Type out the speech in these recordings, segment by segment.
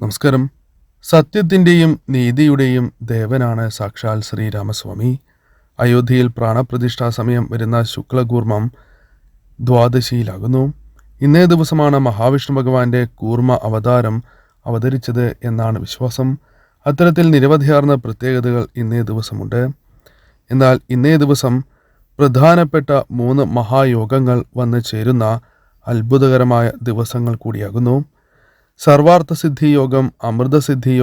നമസ്കാരം. സത്യത്തിന്റെയും നീതിയുടെയും ദേവനാണ് സാക്ഷാൽ ശ്രീരാമസ്വാമി. അയോധ്യയിൽ പ്രാണപ്രതിഷ്ഠാ സമയം വരുന്ന ശുക്ലകൂർമ്മം ദ്വാദശിയിലാകുന്നു. ഇന്നേ ദിവസമാണ് മഹാവിഷ്ണു ഭഗവാന്റെ കൂർമ്മ അവതാരം അവതരിച്ചത് എന്നാണ് വിശ്വാസം. അത്തരത്തിൽ നിരവധിയാർന്ന പ്രത്യേകതകൾ ഇന്നേ ദിവസമുണ്ട്. എന്നാൽ ഇന്നേ ദിവസം പ്രധാനപ്പെട്ട മൂന്ന് മഹായോഗങ്ങൾ വന്നു ചേരുന്ന അത്ഭുതകരമായ ദിവസങ്ങൾ കൂടിയാകുന്നു. സർവാർത്ഥസിദ്ധി യോഗം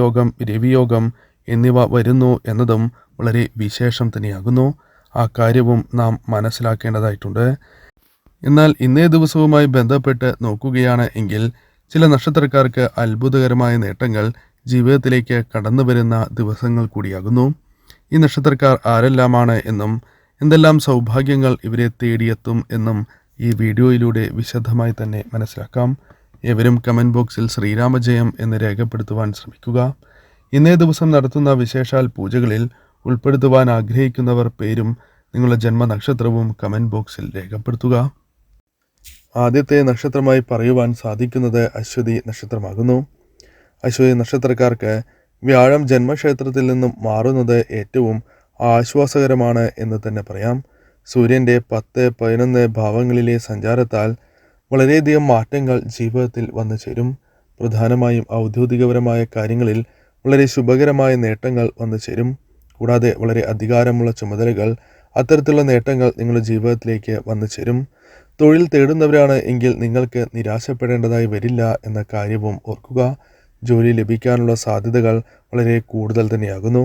യോഗം രവിയോഗം എന്നിവ വരുന്നു എന്നതും വളരെ വിശേഷം തന്നെയാകുന്നു. ആ കാര്യവും നാം മനസ്സിലാക്കേണ്ടതായിട്ടുണ്ട്. എന്നാൽ ഇന്നേ ദിവസവുമായി ബന്ധപ്പെട്ട് നോക്കുകയാണ് എങ്കിൽ ചില നക്ഷത്രക്കാർക്ക് അത്ഭുതകരമായ നേട്ടങ്ങൾ ജീവിതത്തിലേക്ക് കടന്നു വരുന്ന ദിവസങ്ങൾ കൂടിയാകുന്നു. ഈ നക്ഷത്രക്കാർ ആരെല്ലാമാണ് എന്നും എന്തെല്ലാം സൗഭാഗ്യങ്ങൾ ഇവരെ തേടിയെത്തും എന്നും ഈ വീഡിയോയിലൂടെ വിശദമായി തന്നെ മനസ്സിലാക്കാം. ഏവരും കമന്റ് ബോക്സിൽ ശ്രീരാമജയം എന്ന് രേഖപ്പെടുത്തുവാൻ ശ്രമിക്കുക. ഇന്നേ ദിവസം നടത്തുന്ന വിശേഷാൽ പൂജകളിൽ ഉൾപ്പെടുത്തുവാൻ ആഗ്രഹിക്കുന്നവർ പേരും നിങ്ങളുടെ ജന്മനക്ഷത്രവും കമന്റ് ബോക്സിൽ രേഖപ്പെടുത്തുക. ആദ്യത്തെ നക്ഷത്രമായി പറയുവാൻ സാധിക്കുന്നത് അശ്വതി നക്ഷത്രമാകുന്നു. അശ്വതി നക്ഷത്രക്കാർക്ക് വ്യാഴം ജന്മക്ഷേത്രത്തിൽ നിന്നും മാറുന്നത് ഏറ്റവും ആശ്വാസകരമാണ് എന്ന് തന്നെ പറയാം. സൂര്യന്റെ പത്ത് പതിനൊന്ന് ഭാവങ്ങളിലെ സഞ്ചാരത്താൽ വളരെയധികം മാറ്റങ്ങൾ ജീവിതത്തിൽ വന്നു ചേരും. പ്രധാനമായും ഔദ്യോഗികപരമായ കാര്യങ്ങളിൽ വളരെ ശുഭകരമായ നേട്ടങ്ങൾ വന്നു ചേരും. കൂടാതെ വളരെ അധികാരമുള്ള ചുമതലകൾ അത്തരത്തിലുള്ള നേട്ടങ്ങൾ നിങ്ങളുടെ ജീവിതത്തിലേക്ക് വന്നു ചേരും. തൊഴിൽ തേടുന്നവരാണ് എങ്കിൽ നിങ്ങൾക്ക് നിരാശപ്പെടേണ്ടതായി വരില്ല എന്ന കാര്യവും ഓർക്കുക. ജോലി ലഭിക്കാനുള്ള സാധ്യതകൾ വളരെ കൂടുതൽ തന്നെയാകുന്നു.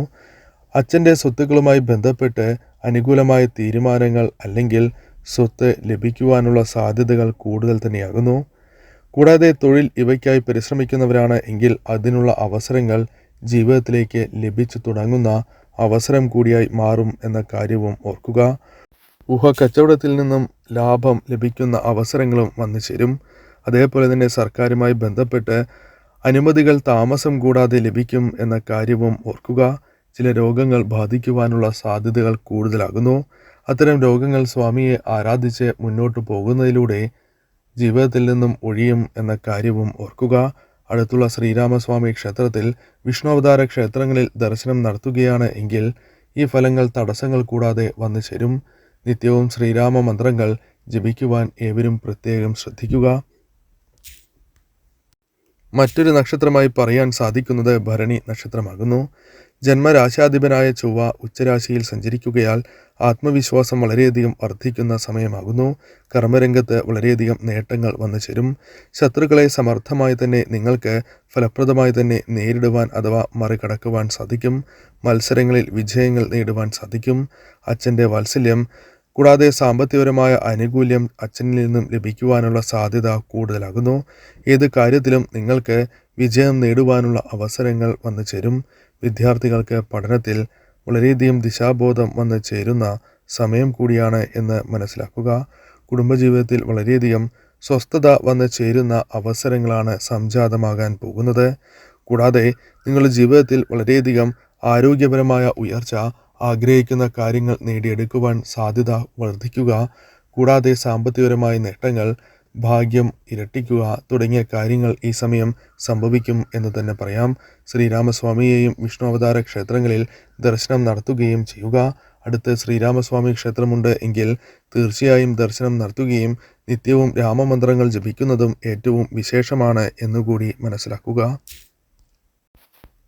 അച്ഛന്റെ സ്വത്തുക്കളുമായി ബന്ധപ്പെട്ട് അനുകൂലമായ തീരുമാനങ്ങൾ അല്ലെങ്കിൽ സ്വത്ത് ലഭിക്കുവാനുള്ള സാധ്യതകൾ കൂടുതൽ തന്നെയാകുന്നു. കൂടാതെ തൊഴിൽ ഇവയ്ക്കായി പരിശ്രമിക്കുന്നവരാണ് എങ്കിൽ അതിനുള്ള അവസരങ്ങൾ ജീവിതത്തിലേക്ക് ലഭിച്ചു തുടങ്ങുന്ന അവസരം കൂടിയായി മാറും എന്ന കാര്യവും ഓർക്കുക. ഊഹ കച്ചവടത്തിൽ നിന്നും ലാഭം ലഭിക്കുന്ന അവസരങ്ങളും വന്നു ചേരും. അതേപോലെ തന്നെ സർക്കാരുമായി ബന്ധപ്പെട്ട് അനുമതികൾ താമസം കൂടാതെ ലഭിക്കും എന്ന കാര്യവും ഓർക്കുക. ചില രോഗങ്ങൾ ബാധിക്കുവാനുള്ള സാധ്യതകൾ കൂടുതലാകുന്നു. അത്തരം രോഗങ്ങൾ സ്വാമിയെ ആരാധിച്ച് മുന്നോട്ട് പോകുന്നതിലൂടെ ജീവിതത്തിൽ നിന്നും ഒഴിയും എന്ന കാര്യവും ഓർക്കുക. അടുത്തുള്ള ശ്രീരാമസ്വാമി ക്ഷേത്രത്തിൽ വിഷ്ണുവതാര ക്ഷേത്രങ്ങളിൽ ദർശനം നടത്തുകയാണ് എങ്കിൽ ഈ ഫലങ്ങൾ തടസ്സങ്ങൾ കൂടാതെ വന്നു ചേരും. നിത്യവും ശ്രീരാമ മന്ത്രങ്ങൾ ജപിക്കുവാൻ ഏവരും പ്രത്യേകം ശ്രദ്ധിക്കുക. മറ്റൊരു നക്ഷത്രമായി പറയാൻ സാധിക്കുന്നത് ഭരണി നക്ഷത്രമാകുന്നു. ജന്മരാശാധിപനായ ചൊവ്വ ഉച്ചരാശിയിൽ സഞ്ചരിക്കുകയാൽ ആത്മവിശ്വാസം വളരെയധികം വർദ്ധിക്കുന്ന സമയമാകുന്നു. കർമ്മരംഗത്ത് വളരെയധികം നേട്ടങ്ങൾ വന്നു ചേരും. ശത്രുക്കളെ സമർത്ഥമായി തന്നെ നിങ്ങൾക്ക് ഫലപ്രദമായി തന്നെ നേരിടുവാൻ അഥവാ മറികടക്കുവാൻ സാധിക്കും. മത്സരങ്ങളിൽ വിജയങ്ങൾ നേടുവാൻ സാധിക്കും. അച്ഛന്റെ വാത്സല്യം കൂടാതെ സാമ്പത്തികപരമായ ആനുകൂല്യം അച്ഛനിൽ നിന്നും ലഭിക്കുവാനുള്ള സാധ്യത കൂടുതലാകുന്നു. ഏത് കാര്യത്തിലും നിങ്ങൾക്ക് വിജയം നേടുവാനുള്ള അവസരങ്ങൾ വന്നു ചേരും. വിദ്യാർത്ഥികൾക്ക് പഠനത്തിൽ വളരെയധികം ദിശാബോധം വന്ന് ചേരുന്ന സമയം കൂടിയാണ് എന്ന് മനസ്സിലാക്കുക. കുടുംബജീവിതത്തിൽ വളരെയധികം സ്വസ്ഥത വന്ന് ചേരുന്ന അവസരങ്ങളാണ് സംജാതമാകാൻ പോകുന്നത്. കൂടാതെ നിങ്ങളുടെ ജീവിതത്തിൽ വളരെയധികം ആരോഗ്യപരമായ ഉയർച്ച ആഗ്രഹിക്കുന്ന കാര്യങ്ങൾ നേടിയെടുക്കുവാൻ സാധ്യത വർദ്ധിക്കുക. കൂടാതെ സാമ്പത്തികപരമായ നേട്ടങ്ങൾ ഭാഗ്യം ഇരട്ടിക്കുക തുടങ്ങിയ കാര്യങ്ങൾ ഈ സമയം സംഭവിക്കും എന്ന് തന്നെ പറയാം. ശ്രീരാമസ്വാമിയെയും വിഷ്ണു അവതാര ക്ഷേത്രങ്ങളിൽ ദർശനം നടത്തുകയും ചെയ്യുക. അടുത്ത് ശ്രീരാമസ്വാമി ക്ഷേത്രമുണ്ട് എങ്കിൽ തീർച്ചയായും ദർശനം നടത്തുകയും നിത്യവും രാമമന്ത്രങ്ങൾ ജപിക്കുന്നതും ഏറ്റവും വിശേഷമാണ് എന്നുകൂടി മനസ്സിലാക്കുക.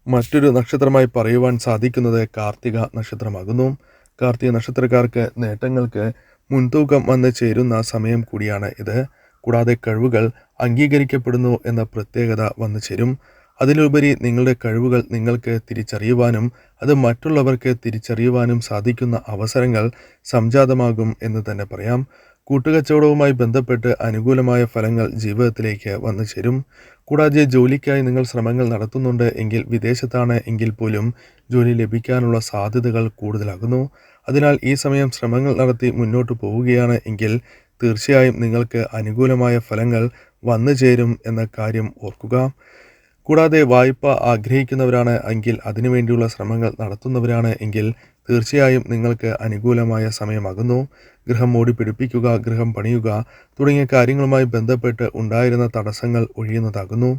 മറ്റൊരു നക്ഷത്രമായി പറയുവാൻ സാധിക്കുന്നത് കാർത്തിക നക്ഷത്രമാകുന്നു. കാർത്തിക നക്ഷത്രക്കാർക്ക് നേട്ടങ്ങൾക്ക് മുൻതൂക്കം വന്ന് ചേരുന്ന സമയം കൂടിയാണ് ഇത്. കൂടാതെ കഴിവുകൾ അംഗീകരിക്കപ്പെടുന്നു എന്ന പ്രത്യേകത വന്നു ചേരും. അതിലുപരി നിങ്ങളുടെ കഴിവുകൾ നിങ്ങൾക്ക് തിരിച്ചറിയുവാനും അത് മറ്റുള്ളവർക്ക് തിരിച്ചറിയുവാനും സാധിക്കുന്ന അവസരങ്ങൾ സംജാതമാകും എന്ന് തന്നെ പറയാം. കൂട്ടുകച്ചവടവുമായി ബന്ധപ്പെട്ട് അനുകൂലമായ ഫലങ്ങൾ ജീവിതത്തിലേക്ക് വന്നു ചേരും. കൂടാതെ ജോലിക്കായി നിങ്ങൾ ശ്രമങ്ങൾ നടത്തുന്നുണ്ട് എങ്കിൽ വിദേശത്താണ് എങ്കിൽ പോലും ജോലി ലഭിക്കാനുള്ള സാധ്യതകൾ കൂടുതലാകുന്നു. അതിനാൽ ഈ സമയം ശ്രമങ്ങൾ നടത്തി മുന്നോട്ട് പോവുകയാണ് എങ്കിൽ തീർച്ചയായും നിങ്ങൾക്ക് അനുകൂലമായ ഫലങ്ങൾ വന്നു ചേരും എന്ന കാര്യം ഓർക്കുക. കൂടാതെ വായ്പ ആഗ്രഹിക്കുന്നവരാണ് എങ്കിൽ അതിനുവേണ്ടിയുള്ള ശ്രമങ്ങൾ നടത്തുന്നവരാണ് എങ്കിൽ തീർച്ചയായും നിങ്ങൾക്ക് അനുകൂലമായ സമയമാകുന്നു. ഗൃഹം ഓടിപ്പിടിപ്പിക്കുക പിടിപ്പിക്കുക ഗൃഹം പണിയുക തുടങ്ങിയ കാര്യങ്ങളുമായി ബന്ധപ്പെട്ട് ഉണ്ടായിരുന്ന തടസ്സങ്ങൾ ഒഴിയുന്നതാകുന്നു.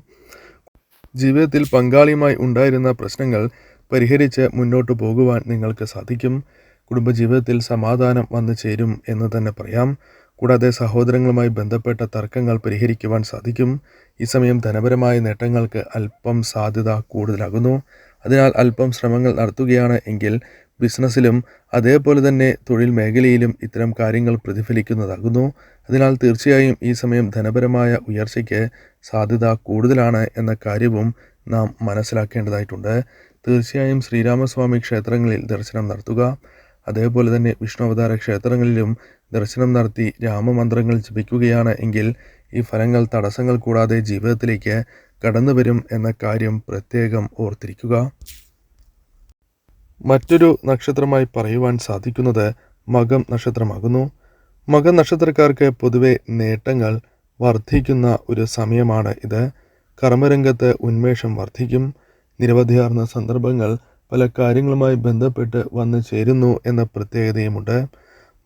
ജീവിതത്തിൽ പങ്കാളിയുമായി ഉണ്ടായിരുന്ന പ്രശ്നങ്ങൾ പരിഹരിച്ച് മുന്നോട്ട് പോകുവാൻ നിങ്ങൾക്ക് സാധിക്കും. കുടുംബജീവിതത്തിൽ സമാധാനം വന്നു ചേരും എന്ന് തന്നെ പറയാം. കൂടാതെ സഹോദരങ്ങളുമായി ബന്ധപ്പെട്ട തർക്കങ്ങൾ പരിഹരിക്കുവാൻ സാധിക്കും. ഈ സമയം ധനപരമായ നേട്ടങ്ങൾക്ക് അല്പം സാധ്യത കൂടുതലാകുന്നു. അതിനാൽ അല്പം ശ്രമങ്ങൾ നടത്തുകയാണ് എങ്കിൽ ബിസിനസ്സിലും അതേപോലെ തന്നെ തൊഴിൽ മേഖലയിലും ഇത്തരം കാര്യങ്ങൾ പ്രതിഫലിക്കുന്നതാകുന്നു. അതിനാൽ തീർച്ചയായും ഈ സമയം ധനപരമായ ഉയർച്ചയ്ക്ക് സാധ്യത കൂടുതലാണ് എന്ന കാര്യവും നാം മനസ്സിലാക്കേണ്ടതായിട്ടുണ്ട്. തീർച്ചയായും ശ്രീരാമസ്വാമി ക്ഷേത്രങ്ങളിൽ ദർശനം നടത്തുക. അതേപോലെ തന്നെ വിഷ്ണു അവതാര ക്ഷേത്രങ്ങളിലും ദർശനം നടത്തി രാമമന്ത്രങ്ങൾ ജപിക്കുകയാണ് എങ്കിൽ ഈ ഫലങ്ങൾ തടസ്സങ്ങൾ കൂടാതെ ജീവിതത്തിലേക്ക് കടന്നു വരും എന്ന കാര്യം പ്രത്യേകം ഓർത്തിരിക്കുക. മറ്റൊരു നക്ഷത്രമായി പറയുവാൻ സാധിക്കുന്നത് മകം നക്ഷത്രമാകുന്നു. മകം നക്ഷത്രക്കാർക്ക് പൊതുവെ നേട്ടങ്ങൾ വർദ്ധിക്കുന്ന ഒരു സമയമാണ് ഇത്. കർമ്മരംഗത്ത് ഉന്മേഷം വർദ്ധിക്കും. നിരവധിയാർന്ന സന്ദർഭങ്ങൾ പല കാര്യങ്ങളുമായി ബന്ധപ്പെട്ട് വന്നു ചേരുന്നു എന്ന പ്രത്യേകതയുമുണ്ട്.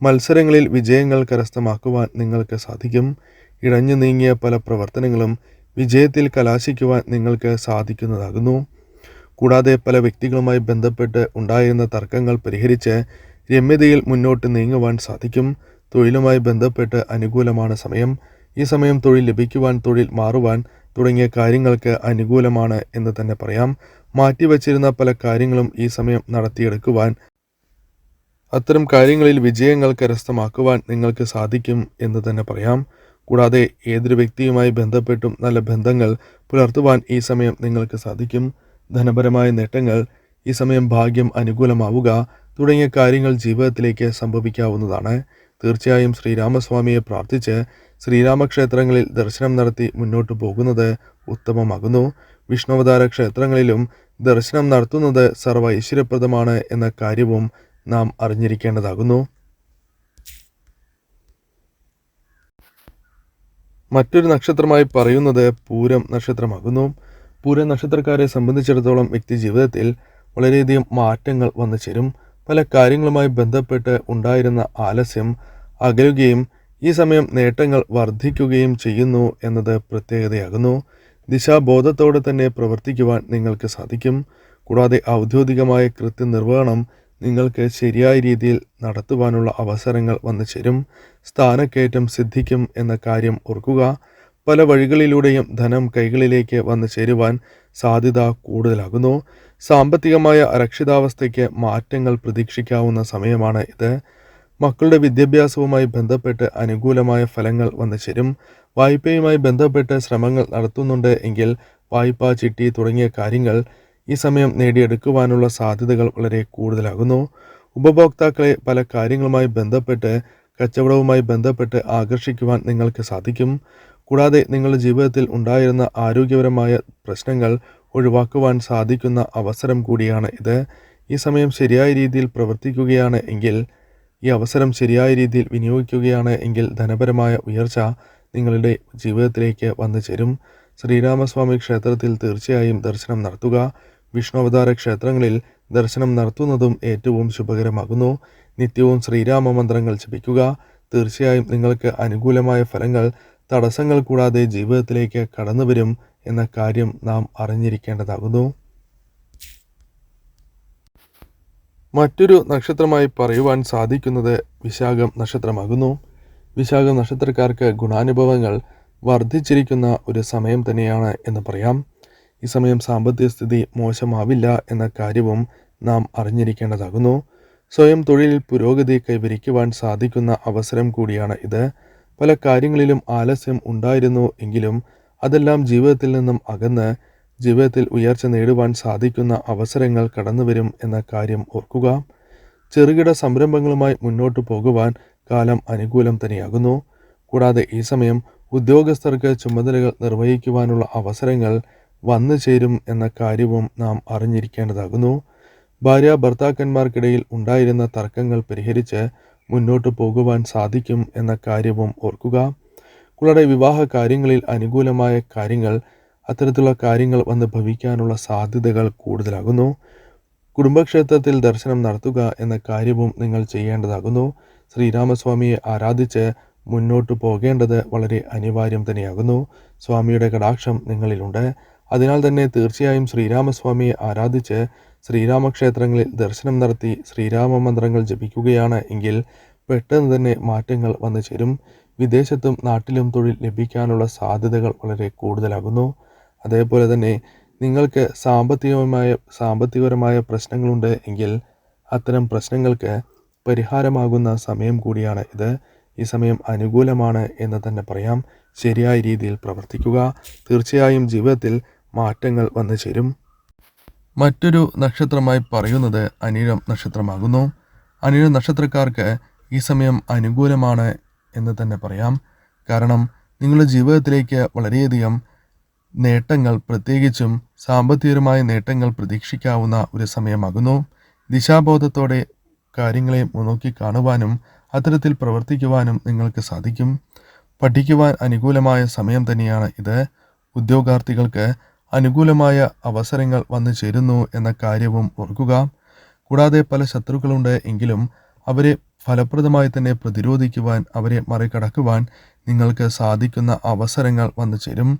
മത്സരങ്ങളിൽ വിജയങ്ങൾ കരസ്ഥമാക്കുവാൻ നിങ്ങൾക്ക് സാധിക്കും. ഇഴഞ്ഞു നീങ്ങിയ പല പ്രവർത്തനങ്ങളും വിജയത്തിൽ കലാശിക്കുവാൻ നിങ്ങൾക്ക് സാധിക്കുന്നതാകുന്നു. കൂടാതെ പല വ്യക്തികളുമായി ബന്ധപ്പെട്ട് ഉണ്ടായിരുന്ന തർക്കങ്ങൾ പരിഹരിച്ച് രമ്യതയിൽ മുന്നോട്ട് നീങ്ങുവാൻ സാധിക്കും. തൊഴിലുമായി ബന്ധപ്പെട്ട് അനുകൂലമാണ് സമയം. ഈ സമയം തൊഴിൽ ലഭിക്കുവാൻ തൊഴിൽ മാറുവാൻ തുടങ്ങിയ കാര്യങ്ങൾക്ക് അനുകൂലമാണ് എന്ന് തന്നെ പറയാം. മാറ്റിവച്ചിരുന്ന പല കാര്യങ്ങളും ഈ സമയം നടത്തിയെടുക്കുവാൻ അത്തരം കാര്യങ്ങളിൽ വിജയങ്ങൾ കരസ്ഥമാക്കുവാൻ നിങ്ങൾക്ക് സാധിക്കും എന്ന് തന്നെ പറയാം. കൂടാതെ ഏതൊരു വ്യക്തിയുമായി ബന്ധപ്പെട്ടും നല്ല ബന്ധങ്ങൾ പുലർത്തുവാൻ ഈ സമയം നിങ്ങൾക്ക് സാധിക്കും. ധനപരമായ നേട്ടങ്ങൾ ഈ സമയം ഭാഗ്യം അനുകൂലമാവുക തുടങ്ങിയ കാര്യങ്ങൾ ജീവിതത്തിലേക്ക് സംഭവിക്കാവുന്നതാണ്. തീർച്ചയായും ശ്രീരാമസ്വാമിയെ പ്രാർത്ഥിച്ച് ശ്രീരാമക്ഷേത്രങ്ങളിൽ ദർശനം നടത്തി മുന്നോട്ടു പോകുന്നത് ഉത്തമമാകുന്നു. വിഷ്ണുവതാര ക്ഷേത്രങ്ങളിലും ദർശനം നടത്തുന്നത് സർവ ഐശ്വര്യപ്രദമാണ് എന്ന കാര്യവും നാം അറിഞ്ഞിരിക്കേണ്ടതാകുന്നു. മറ്റൊരു നക്ഷത്രമായി പറയുന്നത് പൂരം നക്ഷത്രമാകുന്നു. പൂരം നക്ഷത്രക്കാരെ സംബന്ധിച്ചിടത്തോളം വ്യക്തി ജീവിതത്തിൽ വളരെയധികം മാറ്റങ്ങൾ വന്നു ചേരും. പല കാര്യങ്ങളുമായി ബന്ധപ്പെട്ട് ഉണ്ടായിരുന്ന ആലസ്യം അകലുകയും ഈ സമയം നേട്ടങ്ങൾ വർദ്ധിക്കുകയും ചെയ്യുന്നു എന്നത് പ്രത്യേകതയാകുന്നു. ദിശാബോധത്തോടെ തന്നെ പ്രവർത്തിക്കുവാൻ നിങ്ങൾക്ക് സാധിക്കും. കൂടാതെ ഔദ്യോഗികമായ കൃത്യനിർവഹണം നിങ്ങൾക്ക് ശരിയായ രീതിയിൽ നടത്തുവാനുള്ള അവസരങ്ങൾ വന്നു ചേരും. സ്ഥാനക്കയറ്റം സിദ്ധിക്കും എന്ന കാര്യം ഓർക്കുക. പല വഴികളിലൂടെയും ധനം കൈകളിലേക്ക് വന്നു ചേരുവാൻ സാധ്യത കൂടുതലാകുന്നു. സാമ്പത്തികമായ അരക്ഷിതാവസ്ഥയ്ക്ക് മാറ്റങ്ങൾ പ്രതീക്ഷിക്കാവുന്ന സമയമാണ് ഇത്. മക്കളുടെ വിദ്യാഭ്യാസവുമായി ബന്ധപ്പെട്ട് അനുകൂലമായ ഫലങ്ങൾ വന്നു ചേരും വായ്പയുമായി ബന്ധപ്പെട്ട് ശ്രമങ്ങൾ നടത്തുന്നുണ്ട് എങ്കിൽ വായ്പ ചിട്ടി തുടങ്ങിയ കാര്യങ്ങൾ ഈ സമയം നേടിയെടുക്കുവാനുള്ള സാധ്യതകൾ വളരെ കൂടുതലാകുന്നു. ഉപഭോക്താക്കളെ പല കാര്യങ്ങളുമായി ബന്ധപ്പെട്ട് കച്ചവടവുമായി ബന്ധപ്പെട്ട് ആകർഷിക്കുവാൻ നിങ്ങൾക്ക് സാധിക്കും. കൂടാതെ നിങ്ങളുടെ ജീവിതത്തിൽ ഉണ്ടായിരുന്ന ആരോഗ്യപരമായ പ്രശ്നങ്ങൾ ഒഴിവാക്കുവാൻ സാധിക്കുന്ന അവസരം കൂടിയാണ് ഇത്. ഈ സമയം ശരിയായ രീതിയിൽ പ്രവർത്തിക്കുകയാണ് എങ്കിൽ ഈ അവസരം ശരിയായ രീതിയിൽ വിനിയോഗിക്കുകയാണ് എങ്കിൽ ധനപരമായ ഉയർച്ച നിങ്ങളുടെ ജീവിതത്തിലേക്ക് വന്നു ചേരും. ശ്രീരാമസ്വാമി ക്ഷേത്രത്തിൽ തീർച്ചയായും ദർശനം നടത്തുക. വിഷ്ണു അവതാര ക്ഷേത്രങ്ങളിൽ ദർശനം നടത്തുന്നതും ഏറ്റവും ശുഭകരമാകുന്നു. നിത്യവും ശ്രീരാമ മന്ത്രങ്ങൾ ജപിക്കുക. തീർച്ചയായും നിങ്ങൾക്ക് അനുകൂലമായ ഫലങ്ങൾ തടസ്സങ്ങൾ കൂടാതെ ജീവിതത്തിലേക്ക് കടന്നുവരും എന്ന കാര്യം നാം അറിഞ്ഞിരിക്കേണ്ടതാകുന്നു. മറ്റൊരു നക്ഷത്രമായി പറയുവാൻ സാധിക്കുന്നത് വിശാഖം നക്ഷത്രമാകുന്നു. വിശാഖം നക്ഷത്രക്കാർക്ക് ഗുണാനുഭവങ്ങൾ വർദ്ധിച്ചിരിക്കുന്ന ഒരു സമയം തന്നെയാണ് എന്ന് പറയാം. ഈ സമയം സാമ്പത്തിക സ്ഥിതി മോശമാവില്ല എന്ന കാര്യവും നാം അറിഞ്ഞിരിക്കേണ്ടതാകുന്നു. സ്വയം തൊഴിലിൽ പുരോഗതി കൈവരിക്കുവാൻ സാധിക്കുന്ന അവസരം കൂടിയാണ് ഇത്. പല കാര്യങ്ങളിലും ആലസ്യം ഉണ്ടായിരുന്നു എങ്കിലും അതെല്ലാം ജീവിതത്തിൽ നിന്നും അകന്ന് ജീവിതത്തിൽ ഉയർച്ച നേടുവാൻ സാധിക്കുന്ന അവസരങ്ങൾ കടന്നുവരും എന്ന കാര്യം ഓർക്കുക. ചെറുകിട സംരംഭങ്ങളുമായി മുന്നോട്ടു പോകുവാൻ കാലം അനുകൂലം തന്നെയാകുന്നു. കൂടാതെ ഈ സമയം ഉദ്യോഗസ്ഥർക്ക് ചുമതലകൾ നിർവഹിക്കുവാനുള്ള അവസരങ്ങൾ വന്നു ചേരും എന്ന കാര്യവും നാം അറിഞ്ഞിരിക്കേണ്ടതാകുന്നു. ഭാര്യ ഭർത്താക്കന്മാർക്കിടയിൽ ഉണ്ടായിരുന്ന തർക്കങ്ങൾ പരിഹരിച്ച് മുന്നോട്ട് പോകുവാൻ സാധിക്കും എന്ന കാര്യവും ഓർക്കുക. കൂടാതെ വിവാഹ കാര്യങ്ങളിൽ അനുകൂലമായ കാര്യങ്ങൾ അത്തരത്തിലുള്ള കാര്യങ്ങൾ വന്ന് ഭവിക്കാനുള്ള സാധ്യതകൾ കൂടുതലാകുന്നു. കുടുംബക്ഷേത്രത്തിൽ ദർശനം നടത്തുക എന്ന കാര്യവും നിങ്ങൾ ചെയ്യേണ്ടതാകുന്നു. ശ്രീരാമസ്വാമിയെ ആരാധിച്ച് മുന്നോട്ടു പോകേണ്ടത് വളരെ അനിവാര്യം തന്നെയാകുന്നു. സ്വാമിയുടെ കടാക്ഷം നിങ്ങളിലുണ്ട്. അതിനാൽ തന്നെ തീർച്ചയായും ശ്രീരാമസ്വാമിയെ ആരാധിച്ച് ശ്രീരാമക്ഷേത്രങ്ങളിൽ ദർശനം നടത്തി ശ്രീരാമ മന്ത്രങ്ങൾ ജപിക്കുകയാണ് എങ്കിൽ പെട്ടെന്ന് തന്നെ മാറ്റങ്ങൾ വന്നു ചേരും. വിദേശത്തും നാട്ടിലും തൊഴിൽ ലഭിക്കാനുള്ള സാധ്യതകൾ വളരെ കൂടുതലാകുന്നു. അതേപോലെ തന്നെ നിങ്ങൾക്ക് സാമ്പത്തികമായ സാമ്പത്തികപരമായ പ്രശ്നങ്ങളുണ്ട് എങ്കിൽ അത്തരം പ്രശ്നങ്ങൾക്ക് പരിഹാരമാകുന്ന സമയം കൂടിയാണ് ഇത്. ഈ സമയം അനുകൂലമാണ് എന്ന് തന്നെ പറയാം. ശരിയായ രീതിയിൽ പ്രവർത്തിക്കുക. തീർച്ചയായും ജീവിതത്തിൽ മാറ്റങ്ങൾ വന്നു ചേരും. മറ്റൊരു നക്ഷത്രമായി പറയുന്നത് അനിഴം നക്ഷത്രമാകുന്നു. അനിഴം നക്ഷത്രക്കാർക്ക് ഈ സമയം അനുകൂലമാണ് എന്ന് തന്നെ പറയാം. കാരണം നിങ്ങളുടെ ജീവിതത്തിലേക്ക് വളരെയധികം നേട്ടങ്ങൾ പ്രത്യേകിച്ചും സാമ്പത്തികമായ നേട്ടങ്ങൾ പ്രതീക്ഷിക്കാവുന്ന ഒരു സമയമാകുന്നു. ദിശാബോധത്തോടെ കാര്യങ്ങളെ നോക്കി കാണുവാനും അത്തരത്തിൽ പ്രവർത്തിക്കുവാനും നിങ്ങൾക്ക് സാധിക്കും. പഠിക്കുവാൻ അനുകൂലമായ സമയം തന്നെയാണ് ഇത്. ഉദ്യോഗാർത്ഥികൾക്ക് അനുകൂലമായ അവസരങ്ങൾ വന്നു ചേരുന്നു എന്ന കാര്യവും ഓർക്കുക. കൂടാതെ പല ശത്രുക്കളുണ്ട് എങ്കിലും അവരെ ഫലപ്രദമായി തന്നെ പ്രതിരോധിക്കുവാൻ അവരെ മറികടക്കുവാൻ നിങ്ങൾക്ക് സാധിക്കുന്ന അവസരങ്ങൾ വന്നു ചേരും.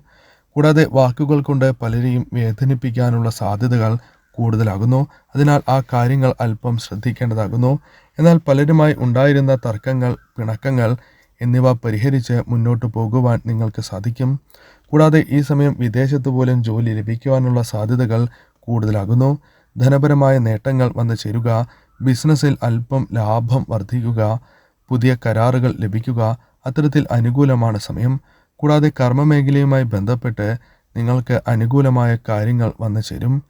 കൂടാതെ വാക്കുകൾ കൊണ്ട് പലരെയും വേദനിപ്പിക്കാനുള്ള സാധ്യതകൾ കൂടുതലാകുന്നു. അതിനാൽ ആ കാര്യങ്ങൾ അല്പം ശ്രദ്ധിക്കേണ്ടതാകുന്നു. എന്നാൽ പലരുമായി ഉണ്ടായിരുന്ന തർക്കങ്ങൾ പിണക്കങ്ങൾ എന്നിവ പരിഹരിച്ച് മുന്നോട്ട് പോകുവാൻ നിങ്ങൾക്ക് സാധിക്കും. കൂടാതെ ഈ സമയം വിദേശത്ത് പോലും ജോലി ലഭിക്കുവാനുള്ള സാധ്യതകൾ കൂടുതലാകുന്നു. ധനപരമായ നേട്ടങ്ങൾ വന്നു ചേരുക ബിസിനസ്സിൽ അല്പം ലാഭം വർദ്ധിക്കുക പുതിയ കരാറുകൾ ലഭിക്കുക അത്തരത്തിൽ അനുകൂലമാണ് സമയം. കൂടാതെ കർമ്മമേഖലയുമായി ബന്ധപ്പെട്ട് നിങ്ങൾക്ക് അനുകൂലമായ കാര്യങ്ങൾ വന്നു ചേരും.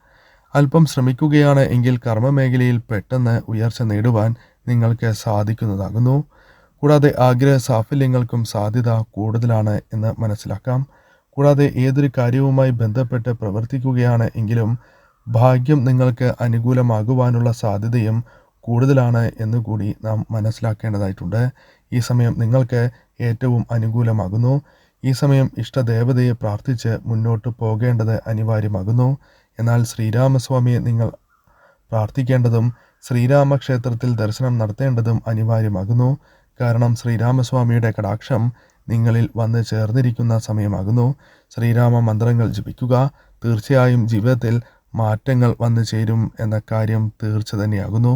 അല്പം ശ്രമിക്കുകയാണ് എങ്കിൽ കർമ്മമേഖലയിൽ പെട്ടെന്ന് ഉയർച്ച നേടുവാൻ നിങ്ങൾക്ക് സാധിക്കുന്നതാകുന്നു. കൂടാതെ ആഗ്രഹ സാഫല്യങ്ങൾക്കും സാധ്യത കൂടുതലാണ് എന്ന് മനസ്സിലാക്കാം. കൂടാതെ ഏതൊരു കാര്യവുമായി ബന്ധപ്പെട്ട് പ്രവർത്തിക്കുകയാണ് എങ്കിലും ഭാഗ്യം നിങ്ങൾക്ക് അനുകൂലമാകുവാനുള്ള സാധ്യതയും കൂടുതലാണ് എന്നുകൂടി നാം മനസ്സിലാക്കേണ്ടതായിട്ടുണ്ട്. ഈ സമയം നിങ്ങൾക്ക് ഏറ്റവും അനുകൂലമാകുന്നു. ഈ സമയം ഇഷ്ടദേവതയെ പ്രാർത്ഥിച്ച് മുന്നോട്ട് പോകേണ്ടത് അനിവാര്യമാകുന്നു. എന്നാൽ ശ്രീരാമസ്വാമിയെ നിങ്ങൾ പ്രാർത്ഥിക്കേണ്ടതും ശ്രീരാമക്ഷേത്രത്തിൽ ദർശനം നടത്തേണ്ടതും അനിവാര്യമാകുന്നു. കാരണം ശ്രീരാമസ്വാമിയുടെ കടാക്ഷം നിങ്ങളിൽ വന്ന് ചേർന്നിരിക്കുന്ന സമയമാകുന്നു. ശ്രീരാമ മന്ത്രങ്ങൾ ജപിക്കുക. തീർച്ചയായും ജീവിതത്തിൽ മാറ്റങ്ങൾ വന്നു ചേരും എന്ന കാര്യം തീർച്ച തന്നെയാകുന്നു